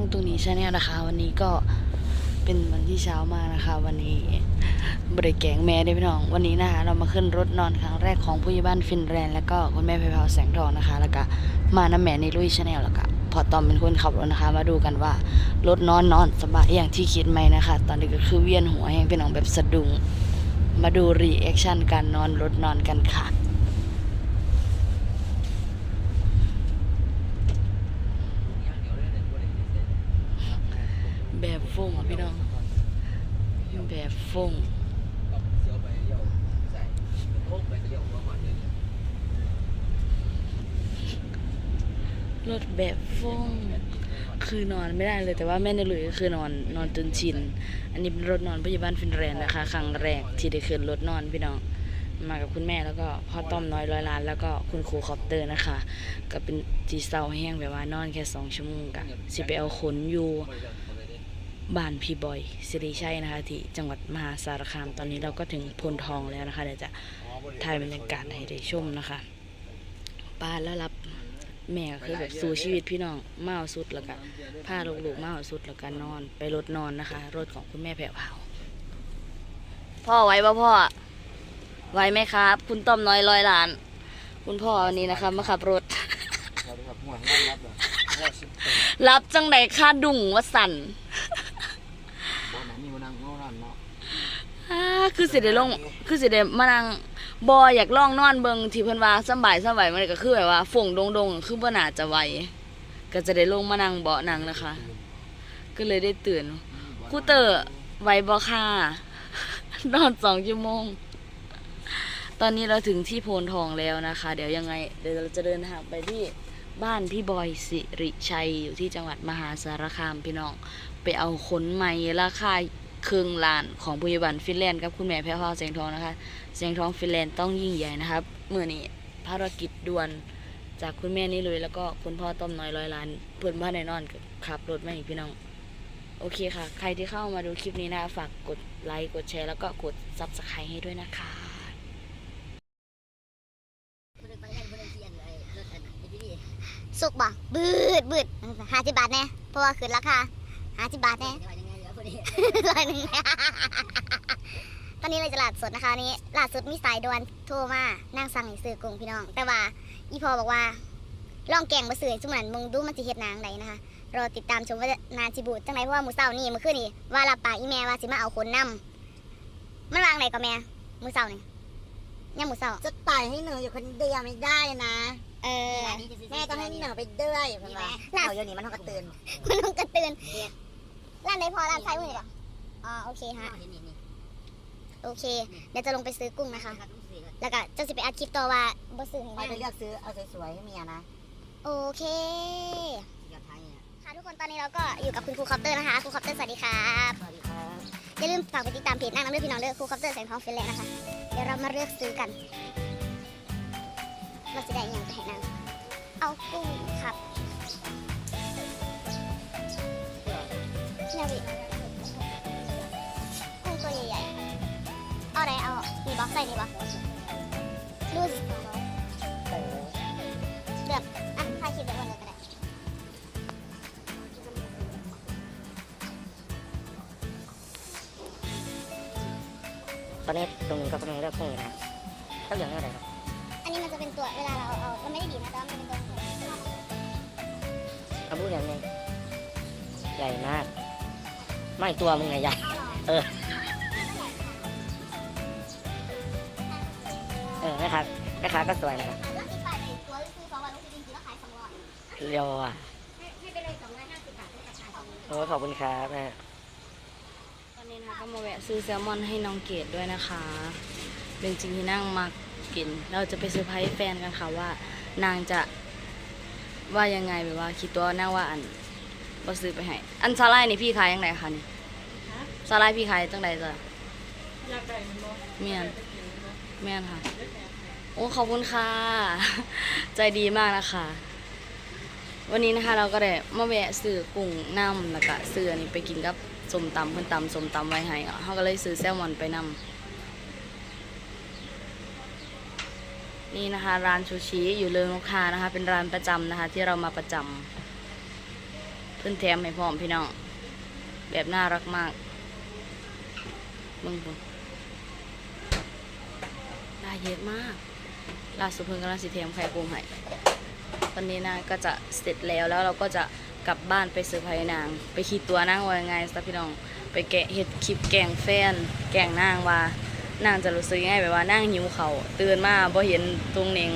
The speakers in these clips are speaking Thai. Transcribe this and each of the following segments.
องตรงนี้ชาแนลนะคะ วันนี้ก็เป็นวันที่เช้ามากนะคะ วันนี้บริแกงแม่ได้พี่น้อง วันนี้นะคะ เรามาขึ้นรถนอนครั้งแรกของผู้ใหญ่บ้านฟินแลนด์แล้วก็คุณแม่ไพพาวแสงทองนะคะ แล้วก็มาน้ำแม่ในลุยชาแนลแล้วก็พอตอมเป็นคนขับรถนะคะ มาดูกันว่ารถนอนนอนสบายอย่างที่คิดไหมนะคะ ตอนนี้ก็คือเวียนหัวแห้งพี่น้องแบบสะดุ้งมาดูรีแอคชั่นการนอนรถนอนกันค่ะ แบบฟงอะพี่น้อง แบบฟงรถแบบฟงคือนอนไม่ได้เลยแต่ว่าแม่ในหลุยก็คือนอนนอนจนชิน อันนี้เป็นรถนอนพยาบาลฟินแลนด์นะคะครั้งแรกที่ได้ขึ้นรถนอนพี่น้องมากับคุณแม่แล้วก็พ่อต้อมน้อยร้อยล้านแล้วก็คุณครูคอปเตอร์นะคะ ก็เป็นจีเซาแห้งแบบว่านอนแค่สองชั่วโมงกันสิไปเอาขนอยู่ บ้านพี่บอยสิริชัยนะคะที่จังหวัดมหาสารคามตอนนี้เราก็ถึงพลทองแล้วนะคะเดี๋ยวจะถ่ายบรรยากาศให้ได้ชมนะคะป้าแล้วรับแม่ก็คือแบบสู่ชีวิตพี่น้องเมาเอาสุดแล้วก็พาลูกๆเมาเอาสุดแล้วก็นอน ไปรถนอนนะคะ รถของคุณแม่แผ่วเผาพ่อไว้ป่ะพ่อไว้ไหมครับ คุณต้อมน้อยร้อยล้าน คุณพ่อวันนี้นะคะมาขับรถสวัสดีครับห่วงงานรับเหรอว่าสิบเอ็ดรับจังใดค่าดุ่งว่าสั่น บ่หนังนี่มานั่งเงานั่นเนาะ อ่า คือสิได้ลงคือสิได้มานั่งบออยากล่องนอนเบิงที่เพิ่นว่าสำบายสำบายมันก็คือแบบว่าฝงดงดงๆ คือบ่น่าจะไหวก็จะได้ลงมานั่งเบาะนั่งนะคะ ก็เลยได้ตื่นครูเตอร์ไหวบ่ค่ะนอนสองชั่วโมง ตอนนี้เราถึงที่โพนทองแล้วนะคะ เดี๋ยวยังไง เดี๋ยวเราจะเดินทางไปที่บ้านพี่บอยสิริชัยอยู่ที่จังหวัดมหาสารคามพี่น้อง ไปเอาขนไหมราคา ครึ่งล้านของพยาบาลฟินแลนด์กับคุณแม่แพ้วพราวแสงทองนะคะแสงทองฟินแลนด์ต้องยิ่งใหญ่นะครับเมื่อนี้ภารกิจด่วนจากคุณแม่นี่เลยแล้วก็คุณพ่อต้มน้อยร้อยล้าน เพื่อนบ้านในนอนขับรถมาอีกพี่น้อง โอเคค่ะ ใครที่เข้ามาดูคลิปนี้นะคะฝากกดไลค์กดแชร์แล้วก็กดซับสไครต์ให้ด้วยนะคะสุกบ่บืดบืดห้าสิบบาทแน่เพราะว่าขึ้นราคาห้าสิบบาทแน่ ร้อยหนึ่งตอนนี้เลยจะลาดสดนะคะนี้ลาดสดมีสายด่วนโทรมานั่งสั่งให้ซื้อกุ้งพี่น้อง แต่ว่าอีพอบอกว่าลองแกงมาซื้อจุ่มนั้นมึงดูมันจะเฮ็ดนางใดนะคะรอติดตามชมว่านาจิบูดจังไรเพราะว่าหมูเสานี่เมื่อคืนนี่ว่ารับปากอีแม่ว่าสิมาเอาคนนำมันวางไหนก็แม่หมูเสานี่ยังหมูเสาจะปล่อยให้หนูอยู่คนเดียวไม่ได้นะเออแม่ต้องให้หนูไปด้วยเพื่อนว่าล่ะเอาอยู่นี่มันต้องกระตือนมันต้องกระตือน ร้านไหนพอร้านไซมือก่อนอ๋อโอเคฮะโอเค เดี๋ยวจะลงไปซื้อกุ้งนะคะแล้วก็จะสิไปอัดคลิปต่อว่าบ่ซื้อให้ไปไปนางเลือกซื้อเอาสวยๆให้เมียนะโอเคค่ะทุกคนตอนนี้เราก็อยู่กับคุณครูคอปเตอร์นะคะ ครูคอปเตอร์สวัสดีครับสวัสดีครับอย่าลืมฝากไปติดตามเพจนางน้ำเลือดพี่น้องเด้อครูคอปเตอร์แสงทองฟินแลนด์นะคะ เดี๋ยวเรามาเลือกซื้อกัน เราจะได้อหย่างไปให้นางเอากุ้งครับ นี่บอใส่นี่บอรูสเลือกอะถ่ายคลิปเดี๋ยววันเดียวก็ได้ตอนนี้ตรงนี้ก็กำลังเลือกกุ้งอยู่นะก็เหลืองอะไรครับอันนี้มันจะเป็นตัวเวลาเราเอามันไม่ได้บีบนะแต่ว่ามันเป็นตัวเอาพูดอย่างนี้ใหญ่มาก ไม่ตัวมึงไงใหญ่เออ แม่ค้าแม่ค้าก็สวยนะครับแล้วที่ไปในตัวคือสองวันลูกจริงๆแล้วขายสองร้อยเรียวอะให้ให้ไปเลยสองร้อยห้าสิบบาทให้กับขายสองร้อยโอ้ขอบคุณครับแม่ตอนนี้นะคะก็มาแวะซื้อแซลมอนให้น้องเกดด้วยนะคะเป็นจริงที่นั่งมากิน เราจะไปเซอร์ไพรส์แฟนกันค่ะว่า นางจะว่ายังไงแบบว่าคิดตัวนั่งว่าอันก็ซื้อไปให้ อันซาลายนี่พี่ขายยังไงคะนี่ซาลายพี่ขายตั้งใดจ้ะเมียนเมียนค่ะโอ้ขอบคุณค่ะ ใจดีมากนะคะ วันนี้นะคะเราก็ได้มาแวะซื้อกุ้งน้ำแล้วก็ซื้ออันนี้ไปกินกับสมตำเพิ่อนตำสมตำไว้ให้เขาก็เลยซื้อแซลมอนไปนำนี่นะคะ ร้านชูชีอยู่เริงลูกค้านะคะ เป็นร้านประจำนะคะ ที่เรามาประจำเพิ่อนแถมให้พร้อมพี่น้องแบบน่ารักมากเบิ่งพุ่นได้เยอะมาก ล่าสุดเพิ่นกำลังสิแถมไข่ปูให้ตอนนี้นางก็จะเสร็จแล้วแล้วเราก็จะกลับบ้านไปเซอร์ไพรส์นาง ไปคิดตัวนางว่ายังไงซะพี่น้อง ไปแกะเฮ็ดคลิปแกงแฟน แกงนางว่านางจะรู้สึกยังไงแบบว่านางหิวเขาตื่นมาบ่เห็นตรงเนง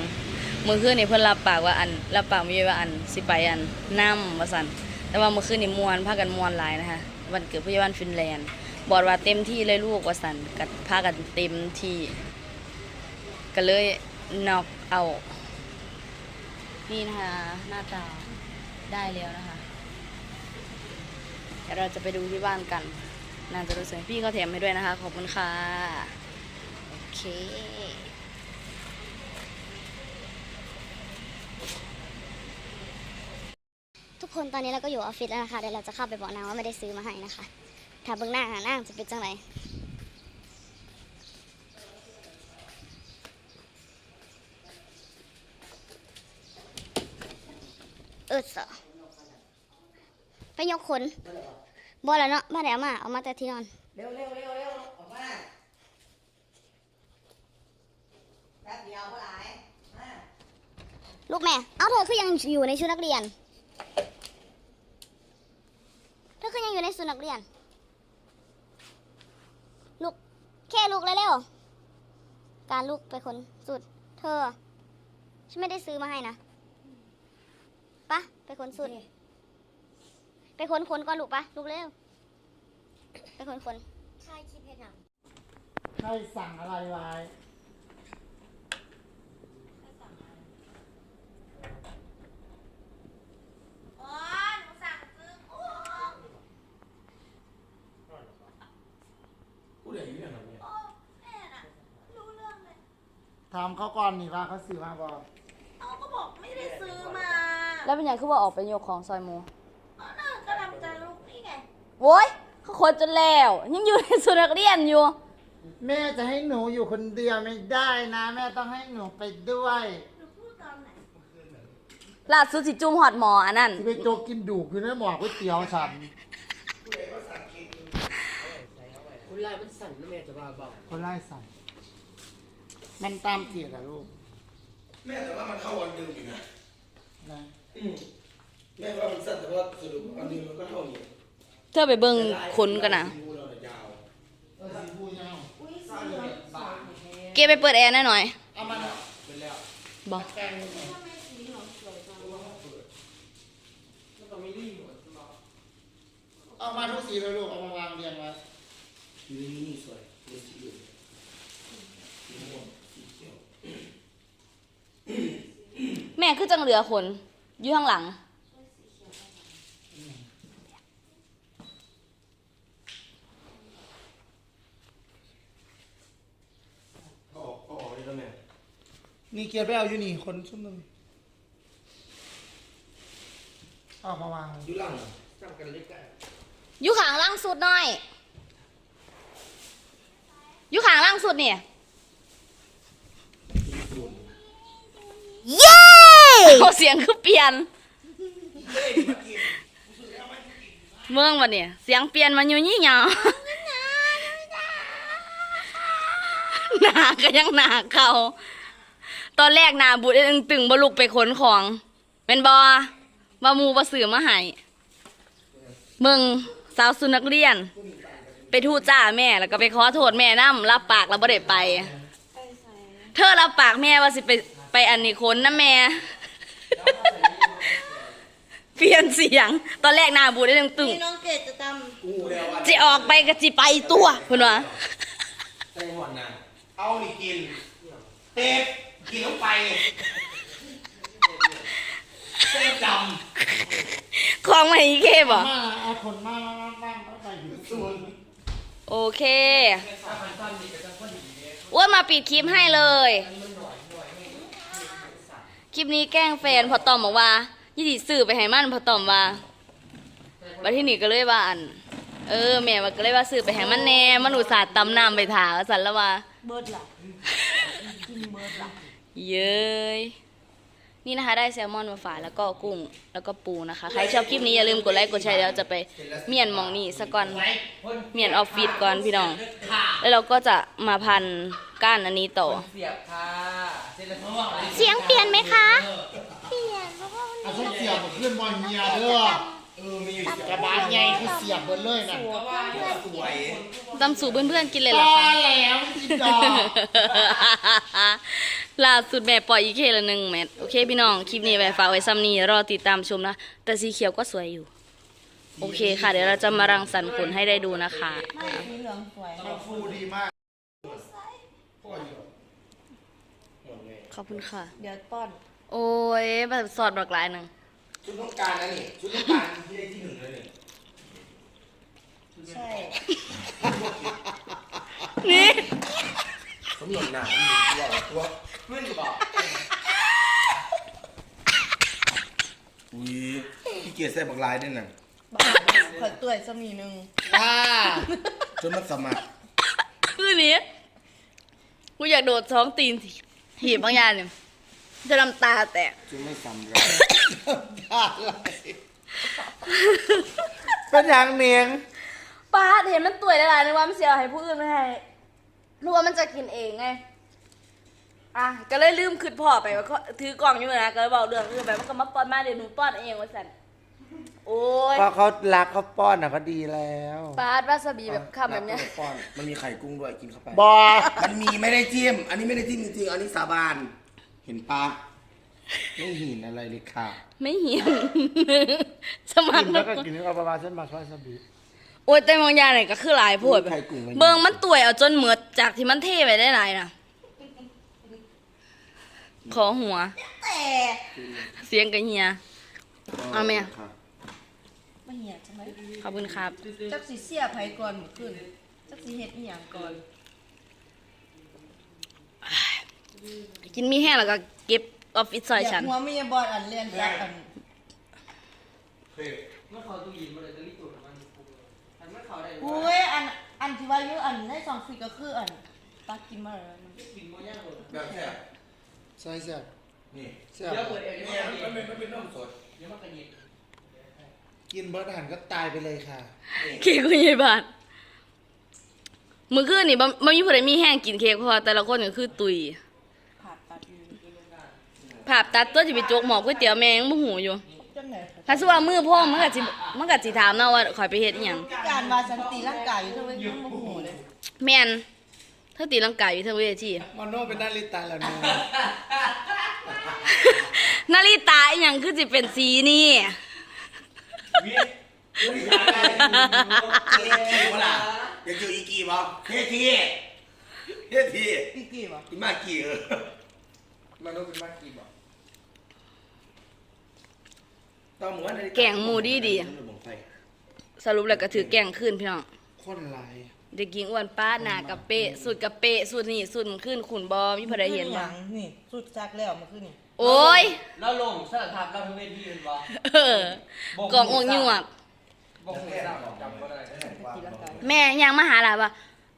เมื่อคืนนี่เพิ่นรับปากว่าอันรับปากมีว่าอันสิไปอันนํว่าซั่นแต่ว่าเมื่อคืนนี่มวนพากันมวนหลายนะคะวันเกิดพยาบาลฟินแลนด์บอกว่าเต็มที่เลยลูกว่าซั่นก็พากันเต็มที่ก็เลย น็อกเอา นี่นะคะ หน้าตาได้แล้วนะคะเดี๋ยวเราจะไปดูที่บ้านกันน่าจะรู้สึกพี่เขาแถมให้ด้วยนะคะ ขอบคุณค่ะ โอเค ทุกคนตอนนี้เราก็อยู่ออฟฟิศแล้วนะคะเดี๋ยวเราจะเข้าไปบอกนางว่าไม่ได้ซื้อมาให้นะคะ ถ้าเบื้องหน้าหานางจะเป็นจังไร อสอไปยกขนบ่แล้วเนาะบ้านเดี๋ยวเอามาเอามาแต่ที่นอน เร็วเร็วเร็วเร็วออกมาแป๊บเดียวเท่าไหร่มาลูกแม่ เอาเธอคือยังอยู่ในชุดนักเรียน เธอคือยังอยู่ในชุดนักเรียน ลูกแค่ลูกเร็วๆการลูกไปคนสุด เธอ ฉันไม่ได้ซื้อมาให้นะ ไปคนสุด ไปคนคนก่อนลูกปะลูกเร็ว ไปคนคนใช่คิดเพชรใครสั่งอะไรไว้ถามเขาก่อนนี่ว่าเขาซื้อมาบอกเอาก็บอกไม่ได้ซื้อมา แล้วเป็นยังคือว่าออกไปยกของซอยหมูเอาน่ะก็ทำใจลูกนี่ไงโว้ยเขาคนจนแล้ว ยังอยู่ในสุนักเรียนอยู่ แม่จะให้หนูอยู่คนเดียวไม่ได้นะ แม่ต้องให้หนูไปด้วยหนูพูดตอนไหนล่าสุดสิจุ่มหอดหมออันนั้น ที่ไปโจกกินดูกอยู่ในหมอก๋วยเตี๋ยวฉันคุณไล่มันสั่นนะแม่จะว่าบอกคนไล่สั่งมันตามเกียรติอะลูกแม่แต่ว่ามันเข้าวันเดิมอยู่นะนะอืม แม่ว่ามันสั้นแต่ว่าสรุปวันเดิมมันก็เท่านี้เธอไปเบิ่งขนกันนะสีมูเราเนี่ยยาวเออสีพูยาวเกไปเปิดแอร์หน่อยหน่อยเอามาเป็นแล้วบอกแกงมันต้องมีรีหมดเอามาทุกสีเลยลูกเอามาวางเรียงไว้สีนี้นี่สวยเดี๋ยวสีเหลืองสีม่วงสีเขียวแม่คือจังเหลือขน อยู่ข้างหลังก็ออกก็ออกเลยแล้วแม่นี่เกียร์ไปเอาอยู่นี่คนชุดหนึ่งเอามาวางอยู่หล่างอะจำกันเล็กกันอยู่ข้างล่างสุดหน่อย อยู่ข้างล่างสุดเนี่ย เย้ เอาเสียงคือเปลี่ยน เมืองวะเนี่ยเสียงเปลี่ยนมาอยู่ยี่หยาหนาก็ยังหนาเขาตอนแรกหนาบุดตึงตึงบลุกไปขนของเป็นบอว่าหมูบาสื่อมาให้มึงสาวสุนักเรียน ไปทูตจ้าแม่แล้วก็ไปขอโทษแม่น้ำรับปากแล้วบ่ได้ไป เธอรับปากแม่ว่าสิไปไปอันนี้คนนะแม่ เปลี่ยนเสียง ตอนแรกหนาบูดได้ตึงตึงนี่น้องเกดจะจกูแล้วว่าจะออกไปก็จิไปตัวคุณวะไต้หวันนะเอานี่กิน เต็บกินลงไปเส้นดของมาอีกเคบ่มาเอาคนมามามามามาไปอยู่ำส่วนโอเคอ้วนมาปิดคลิปให้เลย คลิปนี้แกล้งแฟนพอตอมบอกว่า ยี่สิสื่อไปให้มันพอตอมว่าวันที่นี่ก็เลยว่าอัน เออแม่ว่าก็เลยว่าสื่อไปให้มันแน่มันอุตส่าห์ตำน้ำไปถาว่าสันแล้วว่าำเบิร์ดล่ะกินเบิร์ดล่ะเย้ยนี่นะคะได้แซลมอนมาฝากแล้วก็กุ้งแล้วก็ปูนะคะ ใครชอบคลิปนี้อย่าลืมกดไลค์กดแชร์แล้วจะไปเมียนหมองนี่สะก่อนเมียนออฟฟิศก่อนพี่น้อง แล้วเราก็จะมาพันก้านอันนี้ต่อ เสียบค่ะเสร็จแล้วเขาบอกอะไรเสียงเปลี่ยนไหมคะ เอาส้มเสียบขึ้นบอลเฮียเด้อเออมีอยู่กระบาดใหญ่คือเสียบเบิดเลยนะก็ว่าอยู่สวยตำสู่เพื่อนๆกินเลยเหพรออคะแล้วจิดอกล่าสุดแม่ปล่อยอีเคละหนึ่งเม็ดโอเคพี่น้อง คลิปนี้ไว้ฝากไว้ซ้ำนี้รอติดตามชมนะ แต่สีเขียวก็สวยอยู่ โอเคค่ะ เดี๋ยวเราจะมารังสรรค์ผลให้ได้ดูนะคะสีเหลืองสวยมันฟูดีมากขอบคุณค่ะ เดี๋ยวป้อน โอ้ยแบบสอดบักหลายหนึ่งชุดต้องการนะนี่ชุดต้องการที่ได้ที่หนึ่งเลยนี่ใช่ นี่สมหนุนหนาตัวตัวเพื่อนบอกอุ้ยพี่เกียรติใส่บักลายด้วยน่ะขอตัวสมีหนึ่งอ่าจนมันสมัครคือนี้กูอยากโดดท้องตีนหีบบางอย่างเนี่ย จะน้ำตาแตกจนไม่ซ้ำกันอะไรเป็นอย่างเนียงป้าเห็นมันตัวยได้หลายนึกว่ามันเสียให้ผู้อื่นไม่ให้รู้ว่ามันจะกินเองไงอะก็เลยลืมคืดพ่อไปว่าเขาถือกล่องอยู่นะก็เลยบอกเรื่องคือแบบมันก็มาป้อนมาเดี๋ยวหนูป้อนเองว่าสันโอ้ยเพราะเขารักเขาป้อนอะเขาดีแล้วปาดวาซาบิแบบคำแบบเนี้ยป้อนมันมีไข่กุ้งด้วยกินเข้าไปบอมันมีไม่ได้จิ้มอันนี้ไม่ได้จิ้มจริงๆอันนี้สาบาน เห็นปะไม่เห็นอะไรเลยค่ะไม่หิวสมัคกิรนแล้วก็กินเอาประมาณเส้นมาซอยสบีโอ้ยแต่บางอย่างเนี่ยก็คือหลายโพดไข่กุ้งไว้เบิ่งมันตัวยเอาจนเหมือดจากที่มันเทไปได้หลายนะขอหัว แต่เสียงกับเฮีย เอาไหมอะค่ะไม่เหี้ยใช่ไหมขอบคุณครับ จักสีเสียไผก่อนหมดขึ้นจักสีเฮ็ดอีหยังก่อน กินมีแห้งแล้วก็เก็บออฟฟิศซอยอยาฉักนหัวไม่ยบอดอันเลียนจักอันเมื่อเขาตู้ยินมาเลยจะรีบตูดมันอันเมื่อเขาได้อุ้ยอันอันที่ว่าอยู่อันในสองฟีก็คืออันตักกินมาแล้วนะกินโมย่างเลยแบบแซ่บใช่เสียบนี่เสียบเดี๋ยวเปิดเองเนี่ยมันเป็นมันเป็นน้ำสดเดี๋ยวมันกระยิบกินเบิร์ดหันก็ตายไปเลยค่ะเค้กคุณยายบาทมื้อคืนนี่บ่บ่มีผู้ใดมีแห้งกินเค้กเพราะว่าแต่ละคนก็คือตุยผ่าตัดอยู่ ภาพตัดตัวสิไปจกหมอก๋วยเตี๋ยวแม่ยังบ่หูอยู่จังไหนถ้าสิว่ามือพ่อมันก็สิมันก็สิถามเนาะว่าข่อยไปเฮ็ดอีหยังการว่าฉันตีร่างกายอยู่เท่าไหร่ยังโมโหเลย แม่นเธอตีลังกายอยู่เทางเวทีมอนโน่เป็นนาริตาแล้วเนี่ยนาฬิตาอีหยังคือสิเป็นสีนี่วิวิธีการอะไรเฮ้ยกี่วะล่ะอยากเจออีกี่บ่เฮ้ยทีเฮ้ยทีพี่กี่วะอีมากี่เออ มันต้องเป็นมากี่บ่ต้องหมูอันนี้แกงหมูดีดีสรุปแล้วก็ถือแกงขึ้นพี่น้องคนหลายเด็กหญิงอ้วนป้าหน้ากับเป๊ะสุดกับเป๊ะสุดนี่สุดขึ้นขุนบอมีผู้ใดเห็นหบ่ยังนี่สุดจักแล้วมันคือนี่โอ้ยเราลงสารภาพเราทั้งเวทีเป็นบ่เออกล่ององค์ยวกบอกหูเศร้าจำก็ได้ตีร่างกายแม่ยังมาหาหลาว่า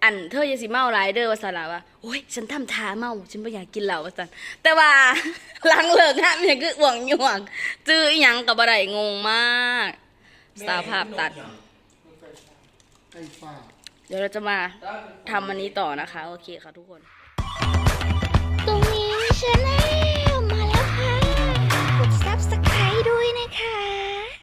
อันเธออย่าสิเมาไรเดอร์ว่าสาระว่าโอ้ยฉันทำทาเมา ฉันไม่อยากกินเหล้าว่าสันแต่ว่าลังเลิกงานมันคืออ่วงหยวงจื้อยังกับอะไรงงมาก สาภาพตัดเดี๋ยวเราจะมาทำอันนี้ต่อนะคะ โอเคค่ะทุกคน ตรงนี้ชาแนลมาแล้วค่ะ กดซับสไครต์ด้วยนะคะ